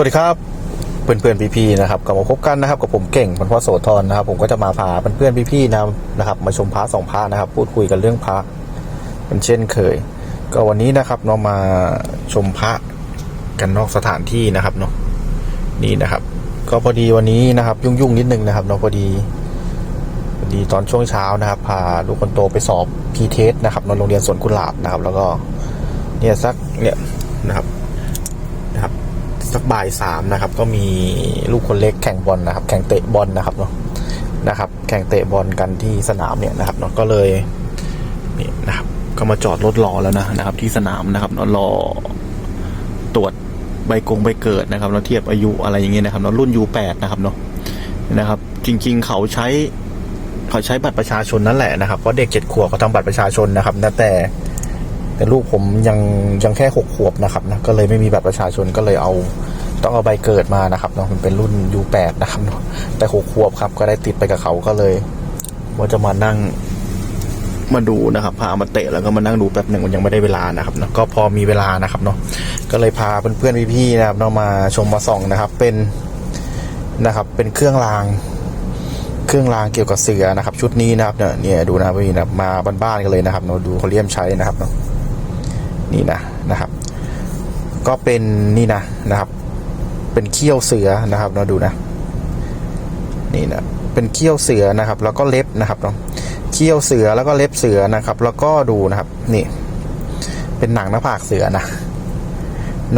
วัสดีครับเพื่อนเพื่อนพี่ๆนะครับกลับมาพบกันนะครับกับผมเก่งพันพ่อโสธรนะครับ ผมก็จะมาพาเพื่อนเพื่อนพี่ๆนะนะครับ มาชมพระสองพระนะครับ พูดคุยกันเรื่องพระเป็นเช่นเคย ก็วันนี้นะครับเรามาชมพระกันนอกสถานที่นะครับเนาะนี่นะครับ ก็พอดีวันนี้นะครับ ยุ่งๆนิดนึงนะครับเนาะพอดีพอดีตอนช่วงเช้านะครับพาลูกคนโตไปสอบพีเทสนะครับนโรงเรียนสวนกุหลาบนะครับ แล้วก็เนี่ยสักเนี่ยนะครับ สักบ่ายสามนะครับ ก็มีลูกคนเล็กแข่งบอลนะครับ แข่งเตะบอลนะครับเนาะนะครับ แข่งเตะบอลกันที่สนามเนี่ยนะครับเนาะก็เลยนี่นะครับ ก็มาจอดรถรอแล้วนะนะครับ ที่สนามนะครับเนาะรอตรวจใบกงใบเกิดนะครับเราะเทียบอายุอะไรอย่างเงี้ยนะครับเนาะรุ่น U8 นะครับเนาะนะครับ จริง ๆ เขาใช้เขาใช้บัตรประชาชนนั่นแหละนะครับเพราะเด็กเจ็ดขวบเขาทำบัตรประชาชนนะครับแต่ แต่ลูกผมยังยังแค่หกขวบนะครับนะก็เลยไม่มีบัตรประชาชนก็เลยเอาต้องเอาใบเกิดมานะครับเนาะมันเป็นรุ่น U8 นะครับเนาะแต่หกขวบครับ ก็ได้ติดไปกับเขาก็เลย ว่าจะมานั่งมาดูนะครับพามาเตะแล้วก็มานั่งดูแป๊บหนึ่งมันยังไม่ได้เวลานะครับเนาะก็พอมีเวลานะครับเนาะก็เลยพาเพื่อนๆพี่ๆนะครับเนาะมาชมมาส่องนะครับ เป็นนะครับ เป็นเครื่องราง เครื่องรางเกี่ยวกับเสือนะครับ ชุดนี้นะครับเนี่ยดูนะครับพี่นะมาบ้านๆกันเลยนะครับเนาะดูเขาเลี่ยมใช้นะครับเนาะ นี่นะนะครับ ก็เป็นนี่นะนะครับ เป็นเขี้ยวเสือนะครับเราดูนะ นี่นะเป็นเขี้ยวเสือนะครับ แล้วก็เล็บนะครับเนาะเขี้ยวเสือแล้วก็เล็บเสือนะครับ แล้วก็ดูนะครับ นี่ เป็นหนังหน้าผากเสือนะ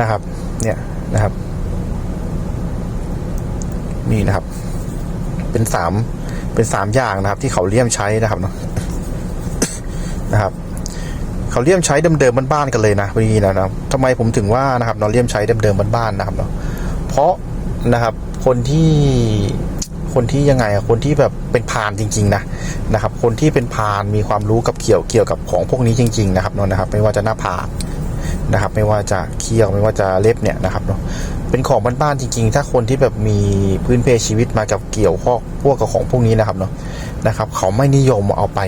นะครับ เนี่ยนะครับ นี่นะครับ เป็นสามเป็นสามอย่างนะครับ ที่เขาเลี่ยมใช้นะครับเนาะนะครับ เขาเลี่ยมใช้เดิมๆบ้านๆกันเลยนะพี่นะครับทำไมผมถึงว่านะครับเราเลี่ยมใช้เดิมๆบ้านๆนะครับเนาะเพราะนะครับคนที่คนที่ยังไงอะคนที่แบบเป็นพานจริง ๆ นะนะครับ คนที่เป็นพานมีความรู้กับเกี่ยวเกี่ยวกับของพวกนี้จริง ๆ นะครับเนาะนะครับ ไม่ว่าจะหน้าผากนะครับ ไม่ว่าจะเขี้ยวไม่ว่าจะเล็บเนี่ยนะครับเนาะเป็นของบ้านๆจริง ๆ ถ้าคนที่แบบมีพื้นเพชีวิตมากับเกี่ยวข้อพวกกับของพวกนี้นะครับเนาะนะครับ เขาไม่นิยมเอาไป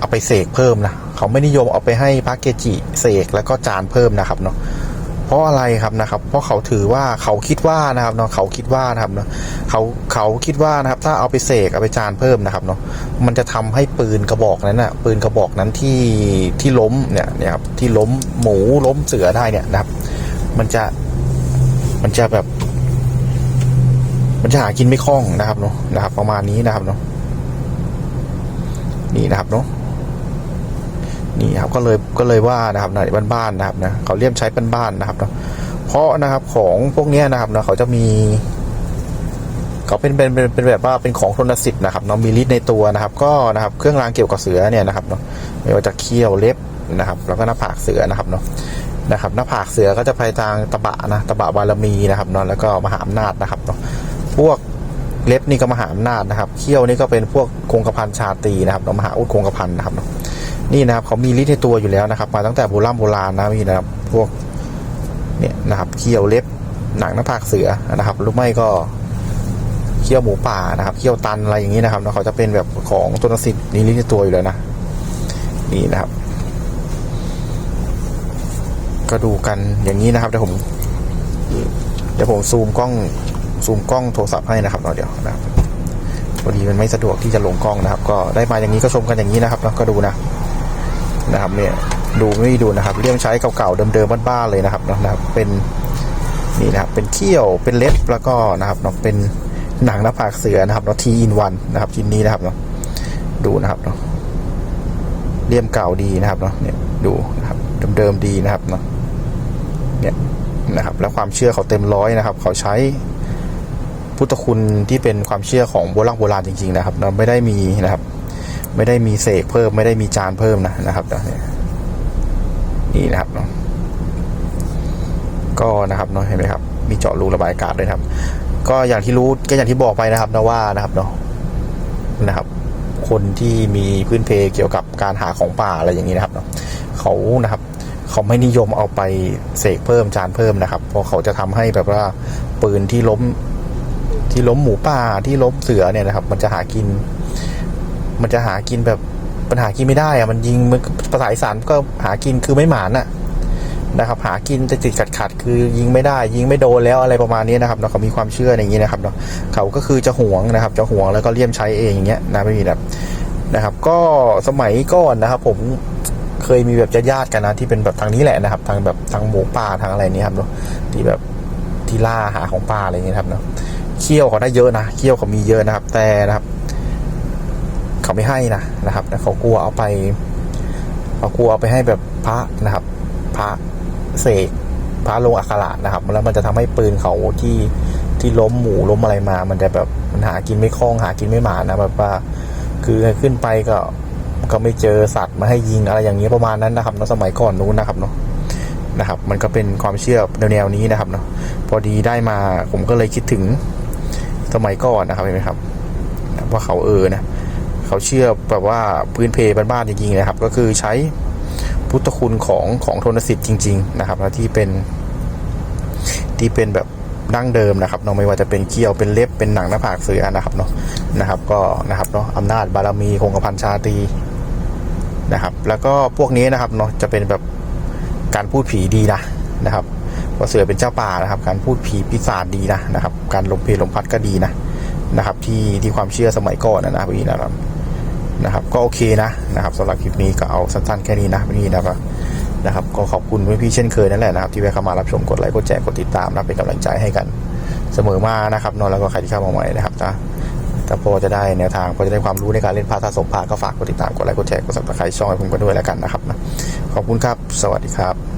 เอาไปเสกเพิ่มนะเขาไม่นิยมเอาไปให้พระเกจิเสกแล้วก็จานเพิ่มนะครับเนาะเพราะอะไรครับนะครับ เพราะเขาถือว่าเขาคิดว่านะครับเนาะเขาคิดว่านะครับเนาะเขาเขาคิดว่านะครับ ถ้าเอาไปเสกเอาไปจานเพิ่มนะครับเนาะมันจะทำให้ปืนกระบอกนั้นน่ะปืนกระบอกนั้นที่ที่ล้มเนี่ยนี่ยครับที่ล้มหมูล้มเสือได้เนี่ยนะครับ มันจะมันจะแบบ มันจะหากินไม่คล่องนะครับเนาะนะครับ ประมาณนี้นะครับเนาะนี่นะครับเนาะ นี่ครับก็เลยก็เลยว่านะครับในบ้านๆนะครับนะเขาเลี่ยมใช้บ้านๆนะครับเนาะเพราะนะครับของพวกนี้นะครับนะเขาจะมีเขาเป็นเป็นเป็นแบบว่าเป็นของทนสิทธิ์นะครับเนาะมีฤทธิ์ในตัวนะครับ ก็นะครับเครื่องรางเกี่ยวกับเสือเนี่ยนะครับเนาะไม่ว่าจะเขี้ยวเล็บนะครับ แล้วก็หน้าผากเสือนะครับเนาะนะครับหน้าผากเสือก็จะไปทางตะบะนะตะบะบารมีนะครับเนาะแล้วก็มหาอำนาจนะครับเนาะพวกเล็บนี่ก็มหาอำนาจนะครับเขี้ยวนี่ก็เป็นพวกคงกระพันชาตีนะครับเนาะมหาอุดคงกระพันนะครับเนาะ นี่นะครับเขามีฤทธิ์ในตัวอยู่แล้วนะครับ มาตั้งแต่โบราณโบราณนะพี่นะครับ พวกเนี่ยนะครับเขี้ยวเล็บหนังหน้าผากเสือนะครับหรือไม่ก็เขี้ยวหมูป่านะครับเขี้ยวตันอะไรอย่างนี้นะครับเขาจะเป็นแบบของต้นสิทธิ์นี่ฤทธิ์ในตัวอยู่แล้วนะนี่นะครับ ก็ดูกันอย่างนี้นะครับเดี๋ยวผมเดี๋ยวผมซูมกล้องซูมกล้องโทรศัพท์ให้นะครับเดี๋ยวนะครับพอดีมันไม่สะดวกที่จะลงกล้องนะครับ ก็ได้มาอย่างนี้ก็ชมกันอย่างนี้นะครับแล้วก็ดูนะ นะครับเนี่ยดูไม่ดูนะครับเลี่ยมใช้เก่าๆเดิมๆบ้านๆเลยนะครับนะนะครับเป็นนี่นะครับเป็นเขี้ยวเป็นเล็บแล้วก็นะครับเนาะเป็นหนังหน้าผากเสือนะครับเนาะทีอินวันนะครับชิ้นนี้นะครับเนาะดูนะครับเนาะเลี่ยมเก่าดีนะครับเนาะเนี่ยดูนะครับเดิมๆดีนะครับเนาะเนี่ยนะครับแล้วความเชื่อเขาเต็มร้อยนะครับ เขาใช้พุทธคุณที่เป็นความเชื่อของโบราณโบราณจริง ๆ นะครับเนาะไม่ได้มีนะครับ ไม่ได้มีเสกเพิ่มไม่ได้มีจานเพิ่มนะนะครับนี่นะครับเนาะก็นะครับเนาะเห็นไหมครับ มีเจาะรูระบายอากาศด้วยครับ ก็อย่างที่รู้ก็อย่างที่บอกไปนะครับนะว่านะครับเนาะนะครับ คนที่มีพื้นเพเกี่ยวกับการหาของป่าอะไรอย่างนี้นะครับเนาะเขานะครับเขาไม่นิยมเอาไปเสกเพิ่มจานเพิ่มนะครับ เพราะเขาจะทำให้แบบว่าปืนที่ล้มที่ล้มหมูป่าที่ล้มเสือเนี่ยนะครับ มันจะหากิน มันจะหากินแบบปัญหากินไม่ได้อะมันยิงมันภาษาอีสานก็หากินคือไม่หมานอะนะครับ หากินติดติดขัดขัดคือยิงไม่ได้ ยิงไม่โดนแล้วอะไรประมาณนี้นะครับเนาะเขามีความเชื่ออย่างนี้นะครับเนาะเขาก็คือจะห่วงนะครับ จะห่วงแล้วก็เลี่ยมใช้เองอย่างเงี้ยนะไม่มีแบบนะครับ ก็สมัยก่อนนะครับ ผมเคยมีแบบญาติๆกันนะที่เป็นแบบทางนี้แหละนะครับ ทางแบบทางหมูป่าทางอะไรนี้ครับเนาะที่แบบที่ล่าหาของป่าอะไรอย่างเงี้ยครับเนาะเขี้ยวเขาได้เยอะนะเขี้ยวเขามีเยอะนะครับ แต่นะครับ เขาไม่ให้นะนะครับแต่เขากลัวเอาไปเขากลัวเอาไปให้แบบพระนะครับ พระเสกพระลงอักขระนะครับ แล้วมันจะทำให้ปืนเขาที่ที่ล้มหมูล้มอะไรมา มันจะแบบมันหากินไม่คล่องหากินไม่หมานะแบบว่า คือขึ้นไปก็ก็ไม่เจอสัตว์มาให้ยิงอะไรอย่างเงี้ยประมาณนั้นนะครับเนอะสมัยก่อนนู้นนะครับเนาะนะครับ มันก็เป็นความเชื่อแนวๆนี้นะครับเนาะพอดีได้มาผมก็เลยคิดถึงสมัยก่อนนะครับเห็นไหมครับว่าเขาเออนะ เขาเชื่อแบบว่าพื้นเพบ้านๆจริงๆนะครับ ก็คือใช้พุทธคุณของของโทนสิทธิ์จริง ๆ นะครับที่เป็นที่เป็นแบบดั้งเดิมนะครับเนาะไม่ว่าจะเป็นเกี้ยวเป็นเล็บเป็นหนังหน้าผากเสือนะครับเนาะนะครับ ก็นะครับเนาะอำนาจบารมีคงกระพันชาตรีนะครับ แล้วก็พวกนี้นะครับเนาะจะเป็นแบบการพูดผีดีนะนะครับเพราเสือเป็นเจ้าป่านะครับ การพูดผีปีศาจดีนะนะครับ การลมเพลลมพัดก็ดีนะนะครับ ที่ที่ความเชื่อสมัยก่อนนะนะพี่นะครับนะครับ ก็โอเคนะนะครับสำหรับคลิปนี้ก็เอาสั้นๆแค่นี้นะพี่นะครับนะครับก็ขอบคุณพี่ๆเช่นเคยนั่นแหละนะครับที่แวะเข้ามารับชมกดไลค์กดแชร์กดติดตามนะเป็นกำลังใจให้กันเสมอมานะครับนอนแล้วก็ใครที่เข้ามาใหม่นะครับถ้าถ้าพอจะได้แนวทางพอจะได้ความรู้ในการเล่นพาทาสมพาก็ฝากกดติดตามกดไลค์กดแชร์กดสับสไครต์ช่องให้ผมกันด้วยแล้วกันนะครับนะขอบคุณครับ สวัสดีครับ